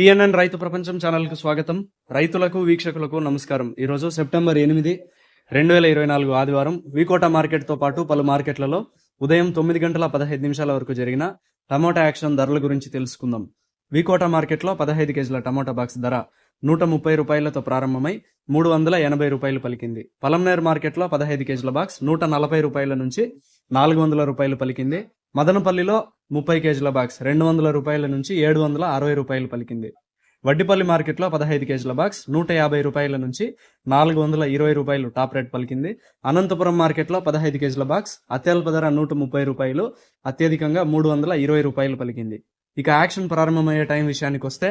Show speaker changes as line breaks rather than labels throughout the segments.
PNN రైతు ప్రపంచం ఛానల్కు స్వాగతం. రైతులకు వీక్షకులకు నమస్కారం. ఈరోజు సెప్టెంబర్ ఎనిమిది రెండు వేల ఇరవై నాలుగు ఆదివారం వికోట మార్కెట్తో పాటు పలు మార్కెట్లలో ఉదయం తొమ్మిది గంటల పదహైదు నిమిషాల వరకు జరిగిన టమోటా యాక్షన్ ధరల గురించి తెలుసుకుందాం. వికోట మార్కెట్లో పదహైదు కేజీల టమోటా బాక్స్ ధర నూట ముప్పై రూపాయలతో ప్రారంభమై మూడు వందల ఎనభై రూపాయలు పలికింది. పలంనేర్ మార్కెట్లో పదహైదు కేజీల బాక్స్ నూట నలభై రూపాయల నుంచి నాలుగు వందల రూపాయలు పలికింది. మదనపల్లిలో ముప్పై కేజీల బాక్స్ రెండు వందల రూపాయల నుంచి ఏడు వందల అరవై రూపాయలు పలికింది. వడ్డిపల్లి మార్కెట్లో పదహైదు కేజీల బాక్స్ నూట యాభై రూపాయల నుంచి నాలుగు వందల ఇరవై రూపాయలు టాప్ రేట్ పలికింది. అనంతపురం మార్కెట్లో పదహైదు కేజీల బాక్స్ అత్యల్ప ధర నూట ముప్పై రూపాయలు అత్యధికంగా మూడు వందల ఇరవై రూపాయలు పలికింది. ఇక యాక్షన్ ప్రారంభమయ్యే టైం విషయానికి వస్తే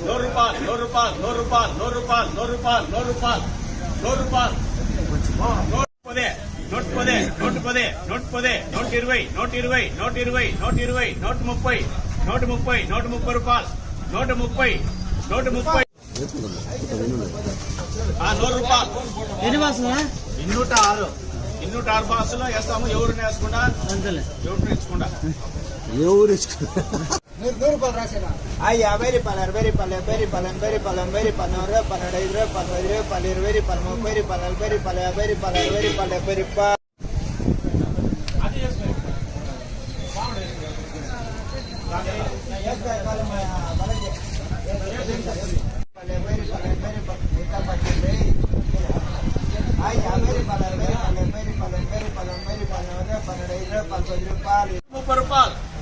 నూరు రూపాయలు నూరు రూపాయలు నూరు రూపాయలు నూరు రూపాయలు నూరు రూపాయలు నూరు రూపాయలు నూరు రూపాయలు నూట పదే నూట పదే నూట పదే నూట పదే నూట ఇరవై నూట ఇరవై నూట ఇరవై నూట ఇరవై నూట ముప్పై నూట ముప్పై నూట ముప్పై రూపాయలు. నూట ముప్పై నూట ముప్పై ఆ, నూరు రూపాయలు.
ఎన్ని
ఇన్నూట ఆరు ఇన్నూట ఆరు బాసులో వేస్తాము ఎవరిని వేసుకుండా
అంతలే.
ఎవరిని వేసుకుండా
ఎవరు
ఆ ஐயா வேரி பலர் வேரி பல வேரி பலன் வேரி பலம் வேரி பலன் இருபது பன்னெண்டு இருபது பன்னெண்டு இருபது பல இருபது பலமோ வேரி பலர் வேரி பல வேரி பலர் வேரி பல பெருப்பா முப்பது ரூபாய்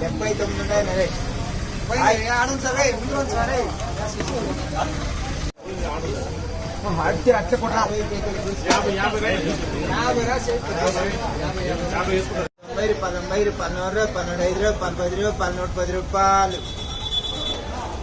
డెబ్బై తొమ్మిది ఉన్నాయి నరే ఆడు సరే ముందు సరే అట్టి అట్ట కూడా
యాభై యాభై
యాభై రా తొంభై రూపాయలు తొంభై రూపాయలు నూరు రూపాయలు పన్నెండు ఐదు రూపాయలు పది రూపాయలు నూట పది రూపాయలు అలా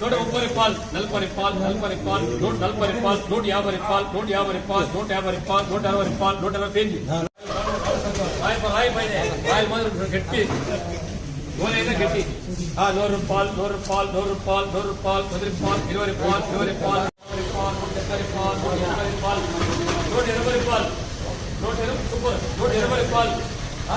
నూట ముప్పై రూపాయలు నలభై రూపాయలు నలభై రూపాయలు నూట నలభై రూపాయలు నూట యాభై రూపాయలు నూట యాభై రూపాయలు నూట యాభై రూపాయలు నూట అరవై రూపాయలు నూట అరవై తేంది రాయల్ మాదిరి గట్టి గోలైనా గట్టి ఆ నూరు రూపాయలు నూరు రూపాయలు నూరు రూపాయలు నూరు రూపాయలు పది రూపాయలు ఇరవై రూపాయలు ఇరవై రూపాయలు ఇరవై రూపాయలు నూట డెబ్బై రూపాయలు నూట ఎనభై రూపాయలు నూట ఎనభై రూపాయలు నూట ఎనభై సూపర్ నూట ఎనభై రూపాయలు ఆ?